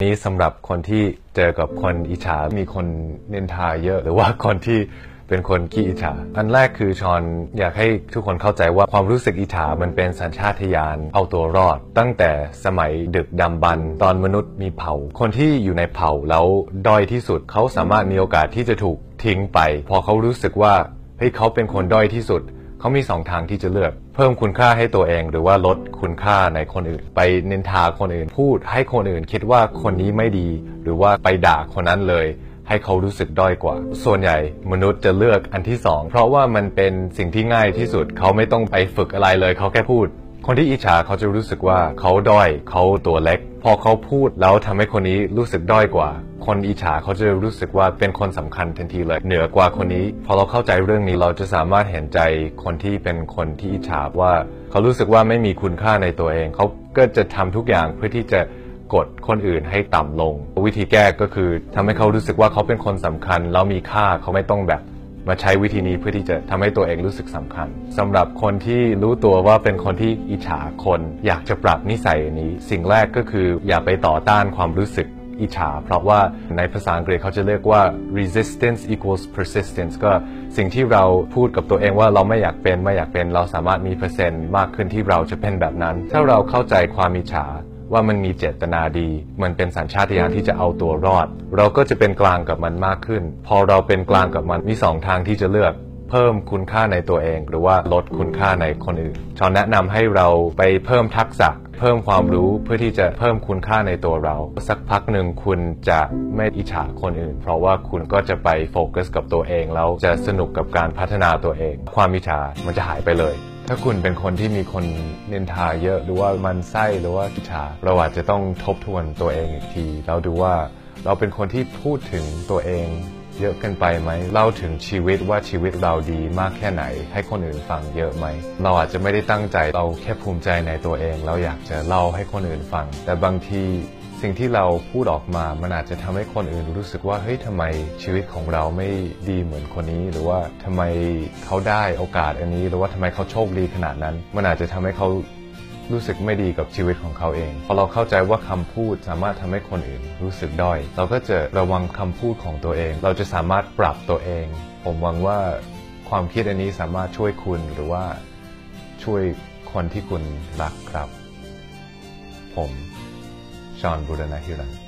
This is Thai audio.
นี้สำหรับคนที่เจอกับคนอิจฉา มีคนนินทาเยอะ หรือว่าคนที่เป็นคนขี้อิจฉา อันแรกคือชอนอยากให้ทุกคนเข้าใจว่าความรู้สึกอิจฉา มันเป็นสัญชาตญาณเอาตัวรอด ตั้งแต่สมัยดึกดำบรรตอนมนุษย์มีเผ่า คนที่อยู่ในเผ่าแล้วด้อยที่สุด เขาสามารถมีโอกาสที่จะถูกทิ้งไป พอเขารู้สึกว่าเฮ้ยเขาเป็นคนด้อยที่สุด เขามีสองทางที่จะเลือก เพิ่มคุณค่าให้ตัวเอง หรือว่าลดคุณค่าในคนอื่น ไปนินทาคนอื่น พูดให้คนอื่นคิดว่าคนนี้ไม่ดี หรือว่าไปด่าคนนั้นเลย ให้เขารู้สึกด้อยกว่า ส่วนใหญ่มนุษย์จะเลือกอันที่สองเพราะว่ามันเป็นสิ่งที่ง่ายที่สุด เขาไม่ต้องไปฝึกอะไรเลย เขาแค่พูด คนที่อิจฉาเขาจะรู้สึกว่าเขาด้อยเขาตัวเล็ก พอเขาพูดแล้วทำให้คนนี้รู้สึกด้อยกว่า คนอิจฉาเขาจะรู้สึกว่าเป็นคนสำคัญทันทีเลย เหนือกว่าคนนี้ พอเราเข้าใจเรื่องนี้เราจะสามารถเห็นใจคนที่เป็นคนที่อิจฉาว่า เขารู้สึกว่าไม่มีคุณค่าในตัวเอง เขาก็จะทำทุกอย่างเพื่อที่จะกดคนอื่นให้ต่ำลง วิธีแก้ก็คือทำให้เขารู้สึกว่าเขาเป็นคนสำคัญแล้วมีค่าเขาไม่ต้องแบบ มาใช้วิธีนี้เพื่อที่จะทำให้ตัวเองรู้สึกสำคัญสำหรับคนที่รู้ตัวว่าเป็นคนที่อิจฉาคน อยากจะปรับนิสัยนี้ สิ่งแรกก็คืออย่าไปต่อต้านความรู้สึกอิจฉา เพราะว่าในภาษาอังกฤษเขาจะเรียกว่า resistance equals persistence ก็สิ่งที่เราพูดกับตัวเองว่าเราไม่อยากเป็นไม่อยากเป็นเราสามารถมีเปอร์เซ็นต์มากขึ้นที่เราจะเป็นแบบนั้น ถ้าเราเข้าใจความอิจฉา ว่ามันมีเจตนาดี มันเป็นสัญชาตญาณที่จะเอาตัวรอด เราก็จะเป็นกลางกับมันมากขึ้น พอเราเป็นกลางกับมันมีสองทางที่จะเลือก เพิ่มคุณค่าในตัวเอง หรือว่าลดคุณค่าในคนอื่นชอนแนะนำให้เราไปเพิ่มทักษะ เพิ่มความรู้เพื่อที่จะเพิ่มคุณค่าในตัวเรา สักพักหนึ่งคุณจะไม่อิจฉาคนอื่น เพราะว่าคุณก็จะไปโฟกัสกับตัวเองแล้วจะสนุกกับการพัฒนาตัวเอง ความอิจฉามันจะหายไปเลยถ้าคุณเป็นคนที่มีคนนินทาเยอะหรือว่ามันไส้หรือว่ากิจฉาเราอาจจะต้องทบทวนตัวเองอีกทีแล้วดูว่าเราเป็นคนที่พูดถึงตัวเอง เยอะเกินไปไหมเล่าถึงชีวิตว่าชีวิตเราดีมากแค่ไหน ให้คนอื่นฟังเยอะไหม เราอาจจะไม่ได้ตั้งใจเราแค่ภูมิใจในตัวเอง เราอยากจะเล่าให้คนอื่นฟัง แต่บางทีสิ่งที่เราพูดออกมา มันอาจจะทำให้คนอื่นรู้สึกว่า เฮ้ยทำไมชีวิตของเราไม่ดีเหมือนคนนี้ หรือว่าทำไมเขาได้โอกาสอันนี้ หรือว่าทำไมเขาโชคดีขนาดนั้น มันอาจจะทำให้เขา รู้สึกไม่ดีกับชีวิตของเขาเอง พอเราเข้าใจว่าคำพูดสามารถทำให้คนอื่นรู้สึกด้อย เราก็จะระวังคำพูดของตัวเอง เราจะสามารถปรับตัวเอง ผมหวังว่าความคิดอันนี้สามารถช่วยคุณหรือว่าช่วยคนที่คุณรักครับ ผม ชอนบุรณะฮิรัน